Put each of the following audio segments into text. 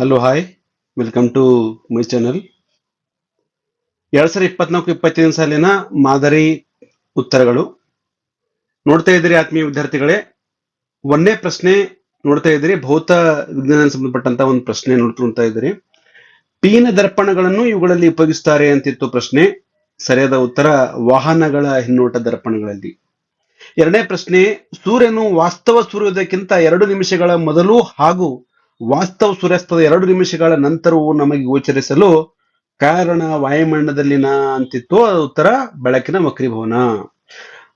Hello hi welcome to my channel ಎರಡ್ ಸಾವಿರ ಇಪ್ಪತ್ನಾಲ್ಕು ಇಪ್ಪತ್ತೈದು ಸಾಲಿನ ಮಾದರಿ ಉತ್ತರಗಳು. ನೋಡ್ತಾ ಇದ್ದೀರಿ ಆತ್ಮೀಯ ವಿದ್ಯಾರ್ಥಿಗಳೇ, ಒಂದೇ ಪ್ರಶ್ನೆ ನೋಡ್ತಾ ಇದ್ದೀರಿ, ಭೌತ ವಿಜ್ಞಾನ ಸಂಬಂಧಪಟ್ಟಂತ ಒಂದು ಪ್ರಶ್ನೆ ನೋಡ್ತಾ ಇದ್ದೀರಿ. ಪೀನ ದರ್ಪಣಗಳನ್ನು ಇವುಗಳಲ್ಲಿ ಉಪಯೋಗಿಸ್ತಾರೆ ಅಂತಿತ್ತು ಪ್ರಶ್ನೆ. ಸರಿಯಾದ ಉತ್ತರ, ವಾಹನಗಳ ಹಿನ್ನೋಟ ದರ್ಪಣಗಳಲ್ಲಿ. ಎರಡನೇ ಪ್ರಶ್ನೆ, ಸೂರ್ಯನು ವಾಸ್ತವ ಸೂರ್ಯೋದಯಕ್ಕಿಂತ ಎರಡು ನಿಮಿಷಗಳ ಮೊದಲು ಹಾಗೂ ವಾಸ್ತವ ಸೂರ್ಯಾಸ್ತದ ಎರಡು ನಿಮಿಷಗಳ ನಂತರವೂ ನಮಗೆ ಗೋಚರಿಸಲು ಕಾರಣ ವಾಯುಮಂಡಲದಲ್ಲಿನ ಅಂತಿತ್ತು ಉತ್ತರ ಬೆಳಕಿನ ವಕ್ರೀಭವನ.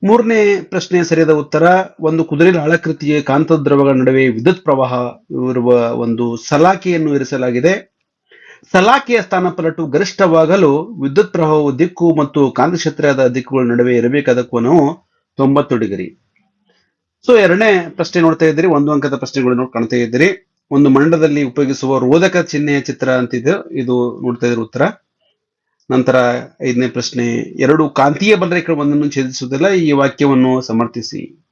ಮೂರನೇ ಪ್ರಶ್ನೆ ಸರಿಯಾದ ಉತ್ತರ, ಒಂದು ಕುದುರೆ ಅಳಕೃತಿಯ ಕಾಂತ ದ್ರವಗಳ ನಡುವೆ ವಿದ್ಯುತ್ ಪ್ರವಾಹ ಇರುವ ಒಂದು ಸಲಾಕೆಯನ್ನು ಇರಿಸಲಾಗಿದೆ. ಸಲಾಕೆಯ ಪಲಟು ಗರಿಷ್ಠವಾಗಲು ವಿದ್ಯುತ್ ಪ್ರವಾಹವು ದಿಕ್ಕು ಮತ್ತು ಕಾಂತಕ್ಷೇತ್ರದ ದಿಕ್ಕುಗಳ ನಡುವೆ ಇರಬೇಕಾದ ಕೋನವು ತೊಂಬತ್ತು ಡಿಗ್ರಿ. ಸೊ ಎರಡನೇ ಪ್ರಶ್ನೆ ನೋಡ್ತಾ ಇದ್ದೀರಿ, ಒಂದು ಅಂಕದ ಪ್ರಶ್ನೆಗಳು ಕಾಣ್ತಾ ಇದ್ದೀರಿ. ಒಂದು ಮಂಡದಲ್ಲಿ ಉಪಯೋಗಿಸುವ ರೋಧಕ ಚಿಹ್ನೆಯ ಚಿತ್ರ ಅಂತಿದೆ. ಇದು ನೋಡ್ತಾ ಇದ್ರು ಉತ್ತರ. ನಂತರ ಐದನೇ ಪ್ರಶ್ನೆ, ಎರಡು ಕಾಂತೀಯ ಬಲರೇಖೆಗಳು ಒಂದನ್ನು ಛೇದಿಸುವುದಿಲ್ಲ. ಈ ವಾಕ್ಯವನ್ನು ಸಮರ್ಥಿಸಿ.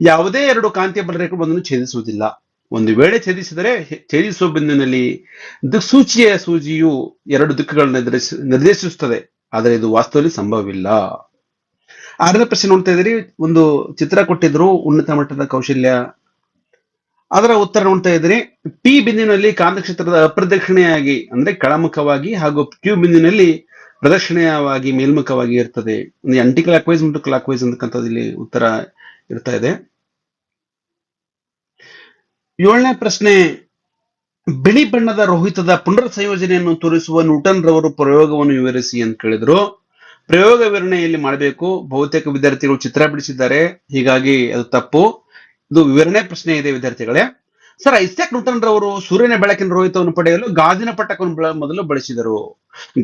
ಯಾವುದೇ ಎರಡು ಕಾಂತೀಯ ಬಲರೇಖೆಗಳು ಒಂದನ್ನು ಛೇದಿಸುವುದಿಲ್ಲ. ಒಂದು ವೇಳೆ ಛೇದಿಸಿದರೆ ಛೇದಿಸುವ ಬಿಂದುವಿನಲ್ಲಿ ದಿಕ್ಸೂಚಿಯ ಸೂಜಿಯು ಎರಡು ದಿಕ್ಕುಗಳನ್ನು ನಿರ್ದೇಶ- ನಿರ್ದೇಶಿಸುತ್ತದೆ. ಆದರೆ ಇದು ವಾಸ್ತವದಲ್ಲಿ ಸಂಭವವಿಲ್ಲ. ಆರನೇ ಪ್ರಶ್ನೆ ನೋಡ್ತಾ ಇದ್ದೀರಿ. ಒಂದು ಚಿತ್ರ ಕೊಟ್ಟಿದ್ರು ಉನ್ನತ ಮಟ್ಟದ ಕೌಶಲ್ಯ ಅದರ ಉತ್ತರ ನೋಡ್ತಾ ಇದ್ರೆ ಪಿ ಬಿಂದಿನಲ್ಲಿ ಕಾಂತಕ್ಷೇತ್ರದ ಅಪ್ರದಕ್ಷಿಣೆಯಾಗಿ, ಅಂದ್ರೆ ಕೆಳಮುಖವಾಗಿ ಹಾಗೂ ಕ್ಯೂ ಬಿಂದಿನಲ್ಲಿ ಪ್ರದಕ್ಷಿಣೆಯವಾಗಿ ಮೇಲ್ಮುಖವಾಗಿ ಇರ್ತದೆ. ಅಂಟಿ ಕ್ಲಾಕ್ ವೈಸ್ ಮತ್ತು ಕ್ಲಾಕ್ ವೈಸ್ ಅಂತಕ್ಕಂಥದ್ದು ಇಲ್ಲಿ ಉತ್ತರ ಇರ್ತಾ ಇದೆ. ಏಳನೇ ಪ್ರಶ್ನೆ, ಬಿಳಿ ಬಣ್ಣದ ರೋಹಿತದ ಪುನರ್ ಸಂಯೋಜನೆಯನ್ನು ತೋರಿಸುವ ನ್ಯೂಟನ್ ರವರು ಪ್ರಯೋಗವನ್ನು ವಿವರಿಸಿ ಅಂತ ಕೇಳಿದ್ರು. ಪ್ರಯೋಗ ವಿವರಣೆಯಲ್ಲಿ ಮಾಡಬೇಕು. ಬಹುತೇಕ ವಿದ್ಯಾರ್ಥಿಗಳು ಚಿತ್ರ ಬಿಡಿಸಿದ್ದಾರೆ. ಹೀಗಾಗಿ ಅದು ತಪ್ಪು. ಇದು ವಿವರಣೆ ಪ್ರಶ್ನೆ ಇದೆ, ವಿದ್ಯಾರ್ಥಿಗಳೇ. ಸರ್, ಇಸ್ಯಾಕ್ ನ್ಯೂಟನ್ ರವರು ಸೂರ್ಯನ ಬೆಳಕಿನ ರೋಹಿತವನ್ನು ಪಡೆಯಲು ಗಾಜಿನ ಪಟ್ಟಕವನ್ನು ಮೊದಲು ಬಳಸಿದರು.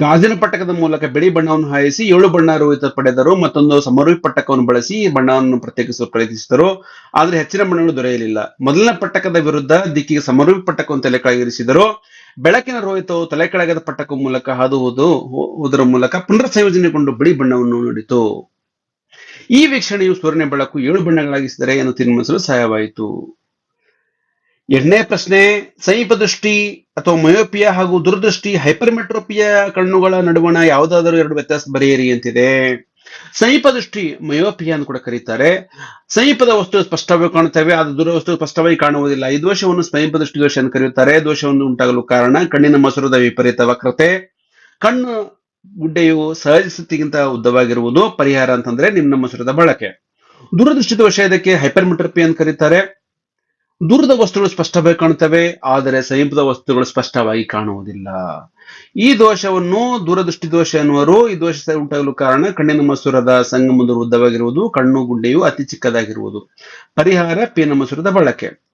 ಗಾಜಿನ ಪಟ್ಟಕದ ಮೂಲಕ ಬಿಳಿ ಬಣ್ಣವನ್ನು ಹಾಯಿಸಿ ಏಳು ಬಣ್ಣ ರೋಹಿತ ಪಡೆದರು. ಮತ್ತೊಂದು ಸಮರೂಪಿ ಪಟ್ಟಕವನ್ನು ಬಳಸಿ ಬಣ್ಣವನ್ನು ಪ್ರತ್ಯೇಕಿಸಲು ಪ್ರಯತ್ನಿಸಿದರು. ಆದರೆ ಹೆಚ್ಚಿನ ಬಣ್ಣಗಳು ದೊರೆಯಲಿಲ್ಲ. ಮೊದಲನೇ ಪಟ್ಟಕದ ವಿರುದ್ಧ ದಿಕ್ಕಿಗೆ ಸಮರೂಪಿ ಪಟ್ಟಕವನ್ನು ತಲೆ ಕೆಳಗಿರಿಸಿದರು. ಬೆಳಕಿನ ರೋಹಿತವು ತಲೆ ಕೆಳಗದ ಪಟ್ಟಕ ಮೂಲಕ ಹಾದು ಹೋದು ಹೋದರ ಮೂಲಕ ಪುನರ್ ಸಂಯೋಜನೆಗೊಂಡು ಬಿಳಿ ಬಣ್ಣವನ್ನು ನೀಡಿತು. ಈ ವೀಕ್ಷಣೆಯು ಸೂರ್ಯನ ಬೆಳಕು ಏಳು ಬಣ್ಣಗಳಾಗಿಸಿದರೆ ಎಂದು ತೀರ್ಮಾನಿಸಲು ಸಹಾಯವಾಯಿತು ಎರಡನೇ ಪ್ರಶ್ನೆ ಸಮೀಪ ದೃಷ್ಟಿ ಅಥವಾ ಮಯೋಪಿಯಾ ಹಾಗೂ ದುರದೃಷ್ಟಿ ಹೈಪರ್ಮೆಟ್ರೋಪಿಯಾ ಕಣ್ಣುಗಳ ನಡುವಣ ಯಾವುದಾದರೂ ಎರಡು ವ್ಯತ್ಯಾಸ ಬರೆಯಿರಿ ಅಂತಿದೆ. ಸಮೀಪ ದೃಷ್ಟಿ ಮಯೋಪಿಯಾ ಅಂತ ಕೂಡ ಕರೀತಾರೆ. ಸಮೀಪದ ವಸ್ತು ಸ್ಪಷ್ಟವಾಗಿ ಕಾಣುತ್ತವೆ ಅದು ದೂರ ವಸ್ತು ಸ್ಪಷ್ಟವಾಗಿ ಕಾಣುವುದಿಲ್ಲ. ಈ ದೋಷವನ್ನು ಸಮೀಪ ದೃಷ್ಟಿ ದೋಷ ಎಂದು ಕರೆಯುತ್ತಾರೆ. ದೋಷವನ್ನು ಉಂಟಾಗಲು ಕಾರಣ ಕಣ್ಣಿನ ಮಸೂರದ ವಿಪರೀತ ವಕ್ರತೆ. ಕಣ್ಣು ಗುಡ್ಡೆಯು ಸಹಜ ಸ್ಥಿತಿಗಿಂತ ಉದ್ದವಾಗಿರುವುದು ಪರಿಹಾರ ಅಂತಂದ್ರೆ ನಿಮ್ಮ ಮೊಸರದ ಬಳಕೆ. ದೂರದೃಷ್ಟಿದ ದೋಷ ಇದಕ್ಕೆ ಹೈಪರ್ಮೆಟ್ರಪಿ ಅಂತ ಕರೀತಾರೆ. ದೂರದ ವಸ್ತುಗಳು ಸ್ಪಷ್ಟವಾಗಿ ಕಾಣುತ್ತವೆ, ಆದರೆ ಸಮೀಪದ ವಸ್ತುಗಳು ಸ್ಪಷ್ಟವಾಗಿ ಕಾಣುವುದಿಲ್ಲ. ಈ ದೋಷವನ್ನು ದೂರದೃಷ್ಟಿ ದೋಷ ಎನ್ನುವರು, ಈ ದೋಷ ಉಂಟಾಗಲು ಕಾರಣ ಕಣ್ಣಿನ ಮಸೂರದ ಸಂಗಮದ ಉದ್ದವಾಗಿರುವುದು, ಕಣ್ಣು ಗುಡ್ಡೆಯು ಅತಿ ಚಿಕ್ಕದಾಗಿರುವುದು. ಪರಿಹಾರ ಪೀನ ಮಸೂರದ ಬಳಕೆ.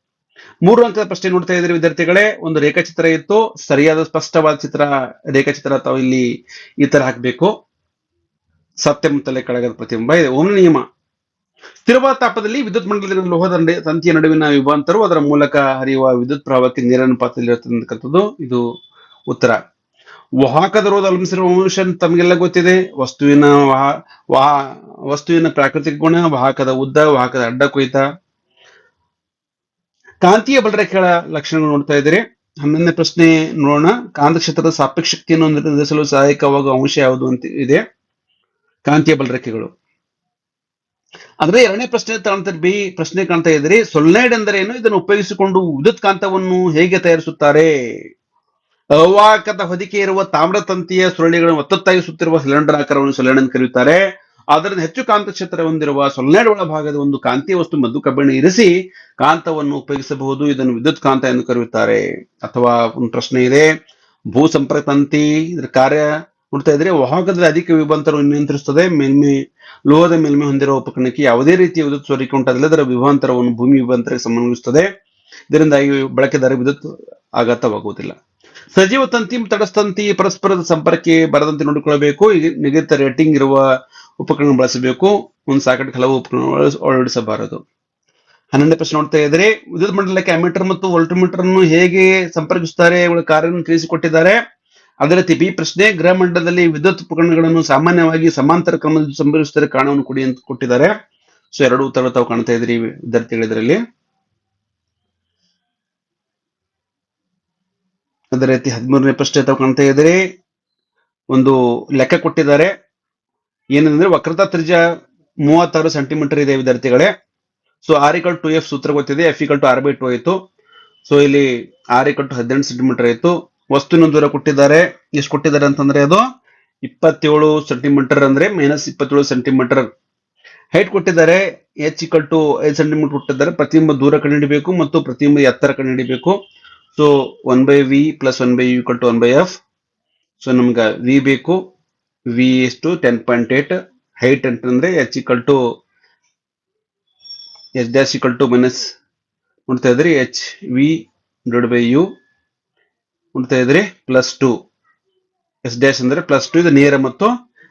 ಮೂರು ಅಂಕದ ಪ್ರಶ್ನೆ ನೋಡ್ತಾ ಇದ್ರೆ ವಿದ್ಯಾರ್ಥಿಗಳೇ. ಒಂದು ರೇಖಾಚಿತ್ರ ಇತ್ತು. ಸರಿಯಾದ ಸ್ಪಷ್ಟವಾದ ಚಿತ್ರ, ರೇಖಾಚಿತ್ರ ತಾವು ಇಲ್ಲಿ ಈ ತರ ಹಾಕಬೇಕು. ಸತ್ಯ ಮುತ್ತಲೆ ತಲೆ ಕೆಳಗದ ಪ್ರತಿಬಿಂಬ ಇದೆ. ನಿಯಮ. ಸ್ಥಿರವಾದ ತಾಪದಲ್ಲಿ ವಿದ್ಯುತ್ ಮಂಡಲದ ಲೋಹದ ತಂತಿಯ ನಡುವಿನ ವಿಭಾಂತರು ಅದರ ಮೂಲಕ ಹರಿಯುವ ವಿದ್ಯುತ್ ಪ್ರವಾಹಕ್ಕೆ ನೀರನುಪಾತದಲ್ಲಿರುತ್ತಕ್ಕಂಥದ್ದು ಇದು ಉತ್ತರ. ವಾಹಕದ ರೋಧ ಅವಲಂಬಿಸಿರುವ ಅಂಶ ತಮಗೆಲ್ಲ ಗೊತ್ತಿದೆ. ವಸ್ತುವಿನ ವಾಹ ವಸ್ತುವಿನ ಪ್ರಾಕೃತಿಕ ಗುಣ, ವಾಹಕದ ಉದ್ದ, ವಾಹಕದ ಅಡ್ಡ ಕೊಯ್ತ ಕಾಂತೀಯ ಬಲರೇಖೆಗಳ ಲಕ್ಷಣಗಳು ನೋಡ್ತಾ ಇದ್ದೀರಿ. ಹನ್ನೊಂದನೇ ಪ್ರಶ್ನೆ ನೋಡೋಣ. ಕಾಂತಕ್ಷೇತ್ರದ ಸಾಪೇಕ್ಷ ಶಕ್ತಿಯನ್ನು ನಿರ್ಧರಿಸಲು ಸಹಾಯಕವಾಗುವ ಅಂಶ ಯಾವುದು ಅಂತ ಇದೆ. ಕಾಂತೀಯ ಬಲರೇಖೆಗಳು. ಅಂದ್ರೆ ಎರಡನೇ ಪ್ರಶ್ನೆ ಕಾಣ್ತಾ ಬಿ ಪ್ರಶ್ನೆ ಕಾಣ್ತಾ ಇದ್ರಿ ಸೊಲ್ನೈಡ್ ಏನು ಇದನ್ನು ಉಪಯೋಗಿಸಿಕೊಂಡು ವಿದ್ಯುತ್ ಕಾಂತವನ್ನು ಹೇಗೆ ತಯಾರಿಸುತ್ತಾರೆ? ಅವಾಹಕದ ಹೊದಿಕೆ ಇರುವ ತಾಮ್ರ ತಂತಿಯ ಸುರುಳಿಗಳನ್ನು ಒತ್ತೊತ್ತಾಗಿ ಸುತ್ತಿರುವ ಸಿಲಿಂಡರ್ ಆಕಾರವನ್ನು ಸೊಲ್ನೈಡ್ ಎಂದು ಕರೆಯುತ್ತಾರೆ. ಅದರಿಂದ ಹೆಚ್ಚು ಕಾಂತಕ್ಷೇತ್ರ ಹೊಂದಿರುವ ಸೊಲೆನೈಡ್ ಒಳಭಾಗದ ಒಂದು ಕಾಂತೀಯ ವಸ್ತು ಮದ್ದು ಕಬ್ಬಿಣ ಇರಿಸಿ ಕಾಂತವನ್ನು ಉಪಯೋಗಿಸಬಹುದು. ಇದನ್ನು ವಿದ್ಯುತ್ ಕಾಂತ ಎಂದು ಕರೆಯುತ್ತಾರೆ. ಅಥವಾ ಒಂದು ಪ್ರಶ್ನೆ ಇದೆ. ಭೂ ಸಂಪರ್ಕ ತಂತಿ ಇದರ ಕಾರ್ಯ ನೋಡ್ತಾ ಇದ್ರೆ ವಾಹಕದಲ್ಲಿ ಅಧಿಕ ವಿಭಾಂತರವನ್ನು ನಿಯಂತ್ರಿಸುತ್ತದೆ. ಮೇಲ್ಮೆ, ಲೋಹದ ಮೇಲ್ಮೆ ಹೊಂದಿರುವ ಉಪಕರಣಕ್ಕೆ ಯಾವುದೇ ರೀತಿಯ ವಿದ್ಯುತ್ ಸೋರಿಕೆ ಉಂಟಾದಲ್ಲಿ ಅದರ ವಿಭಾಂತರವನ್ನು ಭೂಮಿ ವಿಭಾಂತರಕ್ಕೆ ಸಂಬಂಧಿಸುತ್ತದೆ. ಇದರಿಂದಾಗಿ ಬಳಕೆದಾರ ವಿದ್ಯುತ್ ಆಘಾತವಾಗುವುದಿಲ್ಲ. ಸಜೀವ ತಂತಿ ತಡಸ್ತಂತಿ ಪರಸ್ಪರದ ಸಂಪರ್ಕಕ್ಕೆ ಬರದಂತೆ ನೋಡಿಕೊಳ್ಳಬೇಕು. ನಿಗದಿತ ರೇಟಿಂಗ್ ಇರುವ ಉಪಕರಣ ಬಳಸಬೇಕು, ಒಂದು ಸಾಕಷ್ಟು ಹಲವು ಉಪಕರಣ ಅಳವಡಿಸಬಾರದು. ಹನ್ನೊಂದನೇ ಪ್ರಶ್ನೆ ನೋಡ್ತಾ ಇದ್ರೆ ವಿದ್ಯುತ್ ಮಂಡಲಕ್ಕೆ ಅಮೀಟರ್ ಮತ್ತು ವೋಲ್ಟ್ಮೀಟರ್ ಅನ್ನು ಹೇಗೆ ಸಂಪರ್ಕಿಸುತ್ತಾರೆ ಇವುಗಳ ಕಾರ್ಯವನ್ನು ತಿಳಿಸಿಕೊಟ್ಟಿದ್ದಾರೆ. ಅದೇ ರೀತಿ ಬಿ ಪ್ರಶ್ನೆ, ಗೃಹ ಮಂಡಲದಲ್ಲಿ ವಿದ್ಯುತ್ ಉಪಕರಣಗಳನ್ನು ಸಾಮಾನ್ಯವಾಗಿ ಸಮಾಂತರ ಕ್ರಮದಲ್ಲಿ ಸಂಪರ್ಕಿಸುತ್ತಾರೆ ಕಾರಣವನ್ನು ಕೊಡಿ ಅಂತ ಕೊಟ್ಟಿದ್ದಾರೆ. ಸೊ ಎರಡು ಉತ್ತರ ತಾವು ಕಾಣ್ತಾ ಇದ್ರಿ ವಿದ್ಯಾರ್ಥಿಗಳಿದ್ರಲ್ಲಿ ಅದೇ ರೀತಿ ಹದಿಮೂರನೇ ಪ್ರಶ್ನೆ ತಾವು ಕಾಣ್ತಾ ಇದ್ದೀರಿ, ಒಂದು ಲೆಕ್ಕ ಕೊಟ್ಟಿದ್ದಾರೆ. ಏನಂದ್ರೆ ವಕ್ರತಾ ತ್ರಿಜ್ಯ ಮೂವತ್ತಾರು ಸೆಂಟಿಮೀಟರ್ ಇದೆ ವಿದ್ಯಾರ್ಥಿಗಳೇ. So R equal to F ಸೂತ್ರ ಗೊತ್ತಿದೆ F equal to R by two ಆಯ್ತು. ಸೊ ಇಲ್ಲಿ ಆರ್ ಇಕಲ್ ಟು ಹದಿನೆಂಟು ಸೆಂಟಿಮೀಟರ್ ಆಯ್ತು. ವಸ್ತುವಿನ ದೂರ ಕೊಟ್ಟಿದ್ದಾರೆ. ಎಷ್ಟು ಕೊಟ್ಟಿದ್ದಾರೆ ಅಂತಂದ್ರೆ ಅದು ಇಪ್ಪತ್ತೇಳು ಸೆಂಟಿಮೀಟರ್ ಅಂದ್ರೆ ಮೈನಸ್ ಇಪ್ಪತ್ತೇಳು ಸೆಂಟಿಮೀಟರ್ ಹೈಟ್ ಕೊಟ್ಟಿದ್ದಾರೆ ಎಚ್ ಇಕಲ್ ಟು ಐದು ಸೆಂಟಿಮೀಟರ್ ಕೊಟ್ಟಿದ್ದಾರೆ. ಪ್ರತಿಬಿಂಬ ದೂರ ಕಂಡುಹಿಡಿಬೇಕು ಮತ್ತು ಪ್ರತಿಬಿಂಬ ಎತ್ತರ ಕಂಡುಹಿಡಿಬೇಕು. So one by V plus one by U equal to one by F so ನಮ್ಗೆ ವಿ ಬೇಕು. ವಿ ಎಷ್ಟು ಟೆನ್ ಪಾಯಿಂಟ್ ಏಟ್ ಹೈಟ್ ಅಂತಂದ್ರೆ H equal to H dash equal to minus ನೋಡ್ತಾ ಇದ್ರಿ H V divide by U ನೋಡ್ತಾ ಇದ್ರಿ plus two S dash ಅಂದ್ರೆ plus two ಇದು ನೇರ ಮತ್ತು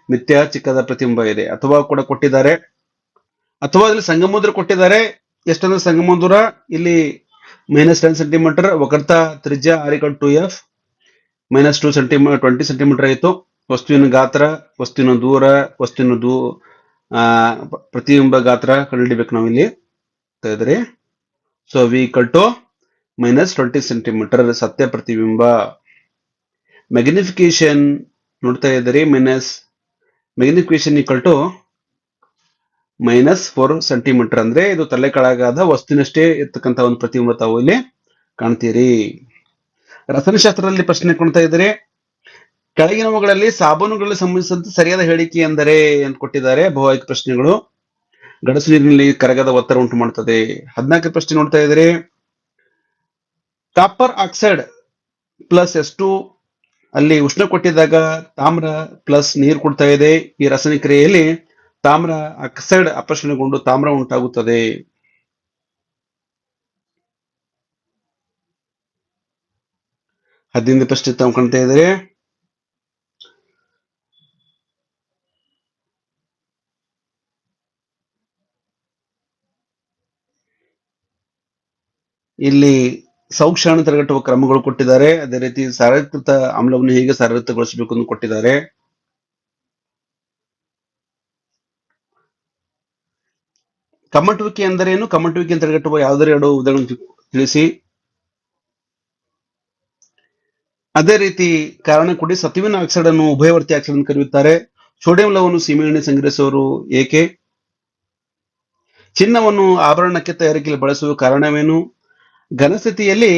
ಮಿಥ್ಯ ಚಿಕ್ಕದ ಪ್ರತಿಬಿಂಬ ಇದೆ. ಅಥವಾ ಕೂಡ ಕೊಟ್ಟಿದ್ದಾರೆ. ಅಥವಾ ಇಲ್ಲಿ ಸಂಗಮ ಕೊಟ್ಟಿದ್ದಾರೆ. ಎಷ್ಟಂದ್ರೆ ಸಂಗಮ ದೂರ ಇಲ್ಲಿ ಮೈನಸ್ ಟೆನ್ ಸೆಂಟಿಮೀಟರ್ ಒಕರ್ತ ತ್ರಿಜ್ಯ R equal to F minus two centimetre twenty centimetre ಆಯಿತು. ವಸ್ತುವಿನ ಗಾತ್ರ, ವಸ್ತುವಿನ ದೂರ, ವಸ್ತುವಿನ ದೂ ಪ್ರತಿಬಿಂಬ ಗಾತ್ರ ಕಂಡುಹಿಡಿಬೇಕು ನಾವು ಇಲ್ಲಿ ಇದ್ರೆ so V equal to minus twenty centimetre ಸತ್ಯ ಪ್ರತಿಬಿಂಬ. ಮ್ಯಾಗ್ನಿಫಿಕೇಶನ್ ನೋಡ್ತಾ ಇದ್ದೀರಿ minus magnification to minus four centimetre ಅಂದ್ರೆ ಇದು ತಲೆ ಕೆಳಗಾದ ವಸ್ತುವಿನಷ್ಟೇ ಇರ್ತಕ್ಕಂಥ ಒಂದು ಪ್ರತಿಬಿಂಬ ತಾವು ಇಲ್ಲಿ ಕಾಣ್ತೀರಿ. ರಸನಶಾಸ್ತ್ರದಲ್ಲಿ ಪ್ರಶ್ನೆ ಕೊಡ್ತಾ ಇದ್ದಾರೆ ಕೆಳಗಿನವುಗಳಲ್ಲಿ ಸಾಬೂನುಗಳಲ್ಲಿ ಸಂಬಂಧಿಸಿದಂತೆ ಸರಿಯಾದ ಹೇಳಿಕೆ ಎಂದರೆ ಅಂತ ಕೊಟ್ಟಿದ್ದಾರೆ? ಬಹುಆಯ್ಕೆ ಪ್ರಶ್ನೆಗಳು. ಗಡಸು ನೀರಿನಲ್ಲಿ ಕರಗದ ಒತ್ತಡ ಉಂಟು ಮಾಡುತ್ತದೆ. ಹದಿನಾಲ್ಕು ಪ್ರಶ್ನೆ ನೋಡ್ತಾ ಇದ್ರೆ ಕಾಪರ್ ಆಕ್ಸೈಡ್ ಪ್ಲಸ್ ಎಷ್ಟು ಅಲ್ಲಿ ಉಷ್ಣ ಕೊಟ್ಟಿದ್ದಾಗ ತಾಮ್ರ ಪ್ಲಸ್ ನೀರು ಕೊಡ್ತಾ ಇದೆ. ಈ ರಾಸಾಯನಿಕ ಕ್ರಿಯೆಯಲ್ಲಿ ತಾಮ್ರ ಆಕ್ಸೈಡ್ ಅಪರ್ಷಣೆಗೊಂಡು ತಾಮ್ರ ಉಂಟಾಗುತ್ತದೆ. ಹದಿನೈದು ಪ್ರಶ್ನೆ ತಾವು ಕಾಣ್ತಾ ಇದ್ದಾರೆ ಇಲ್ಲಿ ಸೌಕ್ಷಾಣ ತಡೆಗಟ್ಟುವ ಕ್ರಮಗಳು ಕೊಟ್ಟಿದ್ದಾರೆ. ಅದೇ ರೀತಿ ಸಾರಕೃತ ಆಮ್ಲವನ್ನು ಹೇಗೆ ಸಾರಯುಕ್ತಗೊಳಿಸಬೇಕು ಅಂತ ಕೊಟ್ಟಿದ್ದಾರೆ. ಕಮ್ಮಟುವಿಕೆ ಎಂದರೇನು ಕಮ್ಮಟುವಿಕೆ ತಡೆಗಟ್ಟುವ ಯಾವುದೇ ಎರಡು ಉದಾಹರಣೆ ತಿಳಿಸಿ. ಅದೇ ರೀತಿ ಕಾರಣ ಕೊಡಿ ಸತುವಿನ ಆಕ್ಸೈಡ್ ಅನ್ನು ಉಭಯವರ್ತಿ ಆಕ್ಸೈಡ್ ಅನ್ನು ಕರೆಯುತ್ತಾರೆ. ಸೋಡಿಯಂ ಲವನ್ನು ಸೀಮೆಎಣ್ಣೆ ಸಂಗ್ರಹಿಸುವರು ಏಕೆ? ಚಿನ್ನವನ್ನು ಆಭರಣಕ್ಕೆ ತಯಾರಿಕೆಯಲ್ಲಿ ಬಳಸುವ ಕಾರಣವೇನು? ಘನಸ್ಥಿತಿಯಲ್ಲಿ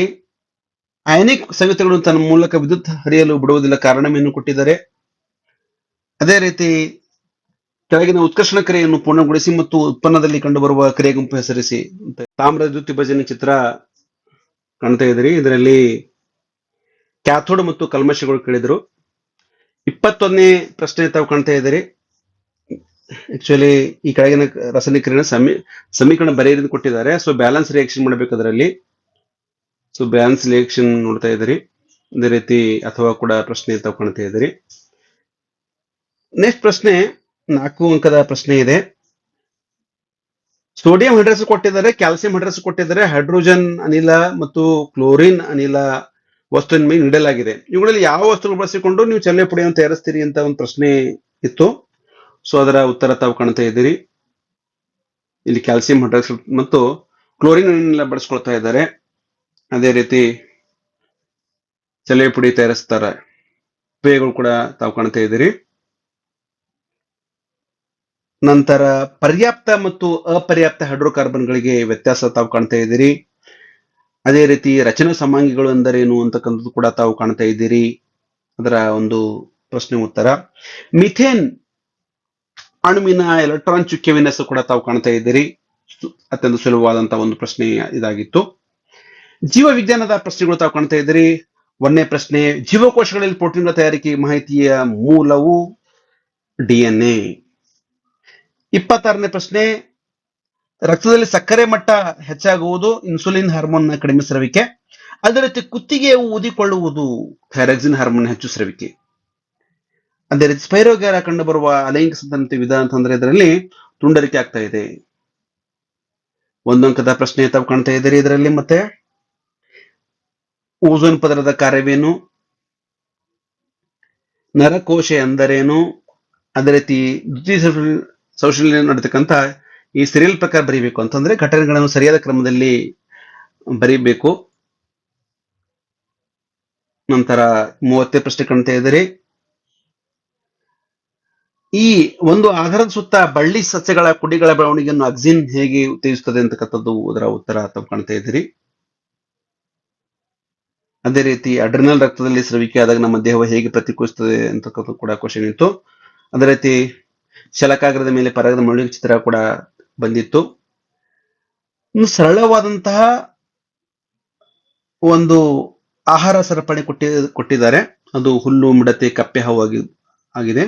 ಅಯನಿಕ್ ಸಂಯುಕ್ತಗಳು ತನ್ನ ಮೂಲಕ ವಿದ್ಯುತ್ ಹರಿಯಲು ಬಿಡುವುದಿಲ್ಲ. ಕಾರಣವೇನು ಕೊಟ್ಟಿದ್ದಾರೆ? ಅದೇ ರೀತಿ ಕೆಳಗಿನ ಉತ್ಕರ್ಷಣ ಕ್ರಿಯೆಯನ್ನು ಪೂರ್ಣಗೊಳಿಸಿ ಮತ್ತು ಉತ್ಪನ್ನದಲ್ಲಿ ಕಂಡುಬರುವ ಕ್ರಿಯೆ ಗುಂಪು ಹೆಸರಿಸಿ ತಾಮ್ರ ವಿದ್ಯುತ್ ವಿಭಜನೆ ಚಿತ್ರ ಕಾಣ್ತಾ ಇದ್ದೀರಿ. ಇದರಲ್ಲಿ ಕ್ಯಾಥೋಡ್ ಮತ್ತು ಕಲ್ಮಶಗಳು ಕೇಳಿದ್ರು. ಇಪ್ಪತ್ತೊಂದನೇ ಪ್ರಶ್ನೆ ತಾವು ಕಾಣ್ತಾ ಇದ್ದೀರಿ. ಆಕ್ಚುಲಿ ಈ ಕೆಳಗಿನ ರಾಸಾಯನಿಕ ಕ್ರಿಯೆನ ಸಮೀ, ಸಮೀಕರಣ ಬರೆಯಿಂದ ಕೊಟ್ಟಿದ್ದಾರೆ. ಸೊ ಬ್ಯಾಲೆನ್ಸ್ ರಿಯಾಕ್ಷನ್ ಮಾಡಬೇಕು ಅದರಲ್ಲಿ. ಸೊ ಬ್ಯಾನ್ ಸಿಲೆಕ್ಷನ್ ನೋಡ್ತಾ ಇದ್ದೀರಿ. ಅದೇ ರೀತಿ ಅಥವಾ ಕೂಡ ಪ್ರಶ್ನೆ ತಗೊಳ್ತಾ ಇದ್ದೀರಿ. ನೆಕ್ಸ್ಟ್ ಪ್ರಶ್ನೆ, ನಾಲ್ಕು ಅಂಕದ ಪ್ರಶ್ನೆ ಇದೆ. ಸೋಡಿಯಂ ಹೈಡ್ರಸ್ ಕೊಟ್ಟಿದ್ದಾರೆ ಕ್ಯಾಲ್ಸಿಯಂ ಹೈಡ್ರಸ್ ಕೊಟ್ಟಿದ್ದಾರೆ ಹೈಡ್ರೋಜನ್ ಅನಿಲ ಮತ್ತು ಕ್ಲೋರಿನ್ ಅನಿಲ ವಸ್ತುವಿನ ಮೇಲೆ ನೀಡಲಾಗಿದೆ. ಇವುಗಳಲ್ಲಿ ಯಾವ ವಸ್ತುಗಳು ಬಳಸಿಕೊಂಡು ನೀವು ಚಲನೆ ಪುಡಿಯನ್ನು ತಯಾರಿಸ್ತೀರಿ ಅಂತ ಒಂದು ಪ್ರಶ್ನೆ ಇತ್ತು. ಸೊ ಅದರ ಉತ್ತರ ತಾವು ಕಾಣ್ತಾ ಇದ್ದೀರಿ. ಇಲ್ಲಿ ಕ್ಯಾಲ್ಸಿಯಂ ಹೈಡ್ರಾಕ್ಸೈಡ್ ಮತ್ತು ಕ್ಲೋರಿನ್ ಅನಿಲ ಬಳಸ್ಕೊಳ್ತಾ ಇದ್ದಾರೆ. ಅದೇ ರೀತಿ ಚಲೇ ಪುಡಿ ತಯಾರಿಸ್ತಾರೆ. ಉಪಯೋಗಗಳು ಕೂಡ ತಾವು ಕಾಣ್ತಾ ಇದ್ದೀರಿ. ನಂತರ ಪರ್ಯಾಪ್ತ ಮತ್ತು ಅಪರ್ಯಾಪ್ತ ಹೈಡ್ರೋಕಾರ್ಬನ್ಗಳಿಗೆ ವ್ಯತ್ಯಾಸ ತಾವು ಕಾಣ್ತಾ ಇದ್ದೀರಿ. ಅದೇ ರೀತಿ ರಚನಾ ಸಮಾಂಗಿಗಳು ಎಂದರೇನು ಅಂತಕ್ಕಂಥದ್ದು ಕೂಡ ತಾವು ಕಾಣ್ತಾ ಇದ್ದೀರಿ. ಅದರ ಒಂದು ಪ್ರಶ್ನೆ ಉತ್ತರ. ಮಿಥೇನ್ ಅಣುವಿನ ಎಲೆಕ್ಟ್ರಾನ್ ಚುಕ್ಕೆ ವಿನ್ಯಾಸ ಕೂಡ ತಾವು ಕಾಣ್ತಾ ಇದ್ದೀರಿ. ಅತ್ಯಂತ ಸುಲಭವಾದಂತಹ ಒಂದು ಪ್ರಶ್ನೆ ಇದಾಗಿತ್ತು. ಜೀವ ವಿಜ್ಞಾನದ ಪ್ರಶ್ನೆಗಳು ತಾವು ಕಾಣ್ತಾ ಇದ್ದೀರಿ. ಒಂದನೇ ಪ್ರಶ್ನೆ, ಜೀವಕೋಶಗಳಲ್ಲಿ ಪ್ರೋಟೀನ್ಗಳ ತಯಾರಿಕೆ ಮಾಹಿತಿಯ ಮೂಲವು ಡಿಎನ್ಎ. ಇಪ್ಪತ್ತಾರನೇ ಪ್ರಶ್ನೆ, ರಕ್ತದಲ್ಲಿ ಸಕ್ಕರೆ ಮಟ್ಟ ಹೆಚ್ಚಾಗುವುದು, ಇನ್ಸುಲಿನ್ ಹಾರ್ಮೋನ್ನ ಕಡಿಮೆ ಸ್ರವಿಕೆ. ಅದೇ ರೀತಿ ಕುತ್ತಿಗೆ ಊದಿಕೊಳ್ಳುವುದು, ಥೈರಾಕ್ಸಿನ್ ಹಾರ್ಮೋನ್ ಹೆಚ್ಚು ಸ್ರವಿಕೆ. ಅದೇ ರೀತಿ ಸ್ಪೈರೋಗ್ಯಾರ ಕಂಡು ಬರುವ ಅಲೈಂಗಿಕ ಸಂತಾನತೆ ವಿಧಾನ ಅಂತಂದ್ರೆ ಇದರಲ್ಲಿ ತುಂಡರಿಕೆ ಆಗ್ತಾ ಇದೆ. ಒಂದು ಅಂಕದ ಪ್ರಶ್ನೆ ತಾವು ಕಾಣ್ತಾ ಇದ್ದೀರಿ ಇದರಲ್ಲಿ ಮತ್ತೆ. ಓಝೋನ್ ಪದರದ ಕಾರ್ಯವೇನು? ನರಕೋಶ ಎಂದರೇನು ಅದೇ ರೀತಿ ದ್ವಿತೀಯ ಸೌಶ- ಸೌಶಲ್ಯ ನಡತಕ್ಕಂತ ಈ ಸೀರಿಯಲ್ ಪ್ರಕಾರ ಬರೀಬೇಕು ಅಂತಂದ್ರೆ ಘಟನೆಗಳನ್ನು ಸರಿಯಾದ ಕ್ರಮದಲ್ಲಿ ಬರೀಬೇಕು. ನಂತರ ಮೂವತ್ತೇ ಪ್ರಶ್ನೆ ಕಾಣ್ತಾ ಇದ್ದೀರಿ. ಈ ಒಂದು ಆಧಾರದ ಸುತ್ತ ಬಳ್ಳಿ ಸಸ್ಯಗಳ ಕುಡಿಗಳ ಬೆಳವಣಿಗೆಯನ್ನು ಅಕ್ಸಿನ್ ಹೇಗೆ ಉತ್ತೇಜಿಸುತ್ತದೆ ಅಂತಕ್ಕಂಥದ್ದು ಅದರ ಉತ್ತರ ತಾವು ಕಾಣ್ತಾ ಇದ್ದೀರಿ. ಅದೇ ರೀತಿ ಅಡ್ರಿನಲ್ ರಕ್ತದಲ್ಲಿ ಸ್ರವಿಕೆ ಆದಾಗ ನಮ್ಮ ದೇಹವು ಹೇಗೆ ಪ್ರತಿಕ್ರಿಯಿಸುತ್ತದೆ ಅಂತಕ್ಕಂಥದ್ದು ಕೂಡ ಕ್ವಶನ್ ಇತ್ತು. ಅದೇ ರೀತಿ ಶಲಕಾಗ್ರದ ಮೇಲೆ ಪರಾಗದ ಮೌಳಿಕ ಚಿತ್ರ ಕೂಡ ಬಂದಿತ್ತು. ಇನ್ನು ಸರಳವಾದಂತಹ ಒಂದು ಆಹಾರ ಸರಪಣಿ ಕೊಟ್ಟಿ, ಕೊಟ್ಟಿದ್ದಾರೆ. ಅದು ಹುಲ್ಲು, ಮಿಡತೆ, ಕಪ್ಪೆ ಹಾವು ಆಗಿ, ಆಗಿದೆ.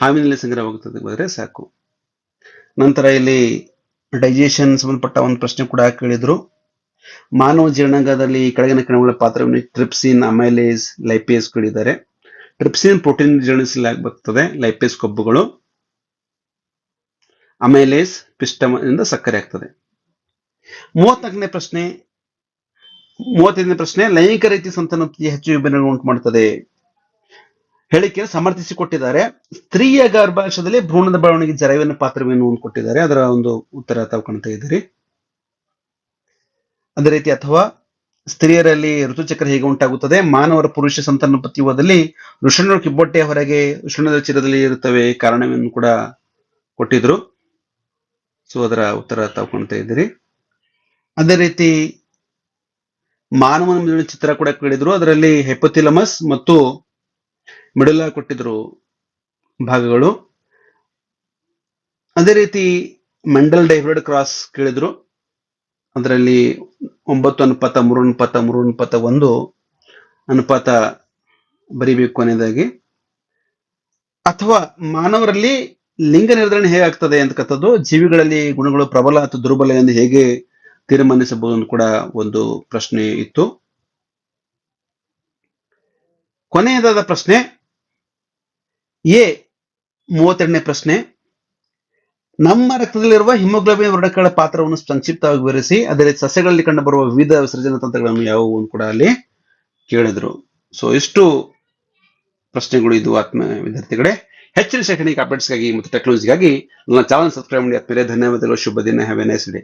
ಹಾವಿನಲ್ಲಿ ಸಂಗ್ರಹವಾಗುತ್ತದೆ ಬಂದರೆ ಸಾಕು. ನಂತರ ಇಲ್ಲಿ ಡೈಜೆಷನ್ ಸಂಬಂಧಪಟ್ಟ ಒಂದು ಪ್ರಶ್ನೆ ಕೂಡ ಕೇಳಿದ್ರು. ಮಾನವ ಜೀರ್ಣಾಂಗದಲ್ಲಿ ಈ ಕೆಳಗಿನ ಕಣಗಳ ಪಾತ್ರವನ್ನು ಟ್ರಿಪ್ಸಿನ್, ಅಮೈಲೇಸ್ ಲೈಪೇಸ್ ಕೇಳಿದ್ದಾರೆ ಟ್ರಿಪ್ಸಿನ್ ಪ್ರೋಟೀನ್ ಜೀರ್ಣಿಸಲಾಗುತ್ತದೆ ಲೈಪೇಸ್ ಕೊಬ್ಬುಗಳು. ಅಮೈಲೇಸ್ ಪಿಷ್ಟದಿಂದ ಸಕ್ಕರೆ ಆಗ್ತದೆ. ಮೂವತ್ನಾಲ್ಕನೇ ಪ್ರಶ್ನೆ, ಮೂವತ್ತೈದನೇ ಪ್ರಶ್ನೆ, ಲೈಂಗಿಕ ರೀತಿ ಸಂತಾನೋತ್ಪತ್ತಿ ಹೆಚ್ಚು ವಿಭಿನ್ನಗಳು ಉಂಟು ಮಾಡುತ್ತದೆ ಹೇಳಿಕೆ ಸಮರ್ಥಿಸಿಕೊಟ್ಟಿದ್ದಾರೆ. ಸ್ತ್ರೀಯ ಗರ್ಭಾಶಯದಲ್ಲಿ ಭ್ರೂಣದ ಬೆಳವಣಿಗೆ ಜರವಿನ ಪಾತ್ರವೇನು ಅಂತ ಕೊಟ್ಟಿದ್ದಾರೆ ಅದರ ಒಂದು ಉತ್ತರ ತಾವು ಕಾಣ್ತಾ ಇದ್ದೀರಿ. ಅದೇ ರೀತಿ ಅಥವಾ ಸ್ತ್ರೀಯರಲ್ಲಿ ಋತುಚಕ್ರ ಹೇಗೆ ಉಂಟಾಗುತ್ತದೆ? ಮಾನವರ ಪುರುಷ ಸಂತಾನೋತ್ಪತ್ತಿ ಹೋದಲ್ಲಿ ಋಷಣರು ಕಿಬ್ಬೊಟ್ಟೆಯ ಹೊರಗೆ ಋಷಣದ ಚಿರದಲ್ಲಿ ಇರುತ್ತವೆ ಕಾರಣವನ್ನು ಕೂಡ ಕೊಟ್ಟಿದ್ರು. ಸೊ ಅದರ ಉತ್ತರ ಕಾಣ್ತಾ ಇದ್ದೀರಿ. ಅದೇ ರೀತಿ ಮಾನವನ ಮೇಲಿನ ಚಿತ್ರ ಕೂಡ ಕೇಳಿದ್ರು. ಅದರಲ್ಲಿ ಹೆಪೋಥಿಲಮಸ್ ಮತ್ತು ಮಿಡುಲ ಕೊಟ್ಟಿದ್ರು ಭಾಗಗಳು. ಅದೇ ರೀತಿ ಮೆಂಡಲ್ ಡೈವರ್ಡ್ ಕ್ರಾಸ್ ಕೇಳಿದ್ರು. ಅದರಲ್ಲಿ ಒಂಬತ್ತು ಅನುಪಾತ, ಮೂರು ಅನುಪಾತ ಮೂರು ಅನುಪಾತ, ಒಂದು ಅನುಪಾತ ಬರಿಬೇಕು ಅನ್ನೋದಾಗಿ. ಅಥವಾ ಮಾನವರಲ್ಲಿ ಲಿಂಗ ನಿರ್ಧರಣೆ ಹೇಗಾಗ್ತದೆ ಅಂತಕ್ಕಂಥದ್ದು ಜೀವಿಗಳಲ್ಲಿ ಗುಣಗಳು ಪ್ರಬಲ ಅಥವಾ ದುರ್ಬಲ ಎಂದು ಹೇಗೆ ತೀರ್ಮಾನಿಸಬಹುದು ಅಂತ ಕೂಡ ಒಂದು ಪ್ರಶ್ನೆ ಇತ್ತು. ಕೊನೆಯದಾದ ಪ್ರಶ್ನೆ, ಎ ಮೂವತ್ತೆರಡನೇ ಪ್ರಶ್ನೆ ನಮ್ಮ ರಕ್ತದಲ್ಲಿರುವ ಹಿಮೋಗ್ಲೋಬಿನ್ ವರ್ಣಕಗಳ ಪಾತ್ರವನ್ನು ಸಂಕ್ಷಿಪ್ತವಾಗಿ ವಿವರಿಸಿ ಅದೇ ರೀತಿ ಸಸ್ಯಗಳಲ್ಲಿ ಕಂಡುಬರುವ ವಿವಿಧ ವಿಸರ್ಜನಾ ತಂತ್ರಗಳನ್ನು ಯಾವುವು ಕೂಡ ಅಲ್ಲಿ ಕೇಳಿದ್ರು. ಸೊ ಇಷ್ಟು ಪ್ರಶ್ನೆಗಳು ಇದು ಆತ್ಮ ವಿದ್ಯಾರ್ಥಿಗಳೇ. ಹೆಚ್ಚಿನ ಶೈಕ್ಷಣಿಕ ಅಪ್ಡೇಟ್ಸ್ಗಾಗಿ ಮತ್ತು ಟೆಕ್ನಾಲಜಿಗಾಗಿ ನನ್ನ ಚಾನಲ್ ಸಬ್ಸ್ಕ್ರೈಬ್ ಮಾಡಿ. ಆದ್ಮೇಲೆ ಧನ್ಯವಾದಗಳು. ಶುಭ ದಿನ. Have A nice day